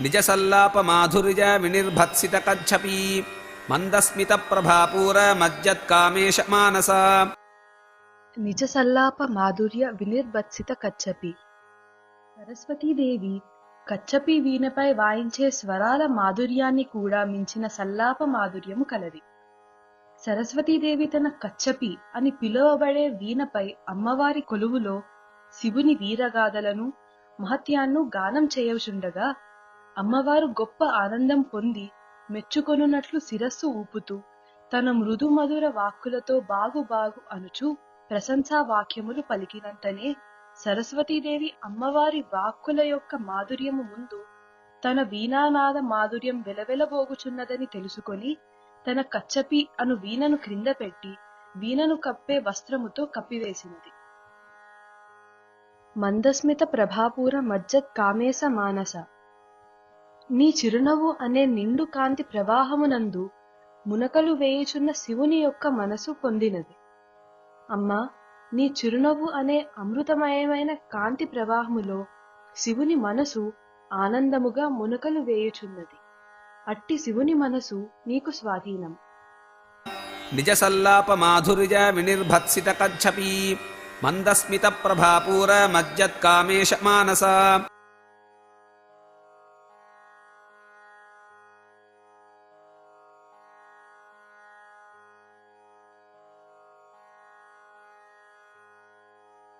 నిజసల్లాప మాధుర్య వినిర్భత్సిత కచ్చపీ. మందస్మిత ప్రభాపూర మజ్జత్కామేశ మానస. నిజ సల్లాప మాధుర్య వినిర్భత్సిత కచ్చపి. సరస్వతీదేవి కచ్చపి వీణపై వాయించే స్వరాల మాధుర్యాన్ని కూడా మించిన సల్లాప మాధుర్యము కలది. సరస్వతీదేవి తన కచ్చపి అని పిలువబడే వీణపై అమ్మవారి కొలువులో శివుని వీరగాథలను మహత్యాన్ని గానం చేయవుచుండగా అమ్మవారు గొప్ప ఆనందం పొంది మెచ్చుకొనున్నట్లు శిరస్సు ఊపుతూ తన మృదు మధుర వాక్కులతో బాగు బాగు అనుచు ప్రశంసా వాక్యములు పలికినంతనే సరస్వతీదేవి అమ్మవారి వాక్కుల యొక్క మాధుర్యము ముందు తన వీణానాద మాధుర్యం వెలవెలబోగుచున్నదని తెలుసుకొని తన కచ్చపి అను వీణను క్రింద పెట్టి వీణను కప్పే వస్త్రముతో కప్పివేసినది. మందస్మిత ప్రభాపూర మజ్జత్ కామేశ మానస నీ చిరునవ్వు అనే నిండు కాంతి ప్రవాహమునందు మునకలు వేయుచున్న శివుని యొక్క మనసు పొందినది. అమ్మా నీ చిరునవ్వు అనే అమృతమయమైన కాంతి ప్రవాహములో శివుని మనసు ఆనందముగా మునకలు వేయుచున్నది. అట్టి శివుని మనసు నీకు స్వాధీనం. నిజసల్లాప మాధుర్య వినిర్భత్సిత కచ్చపీ మందస్మిత ప్రభాపూర మజ్జత్కామేశ మానస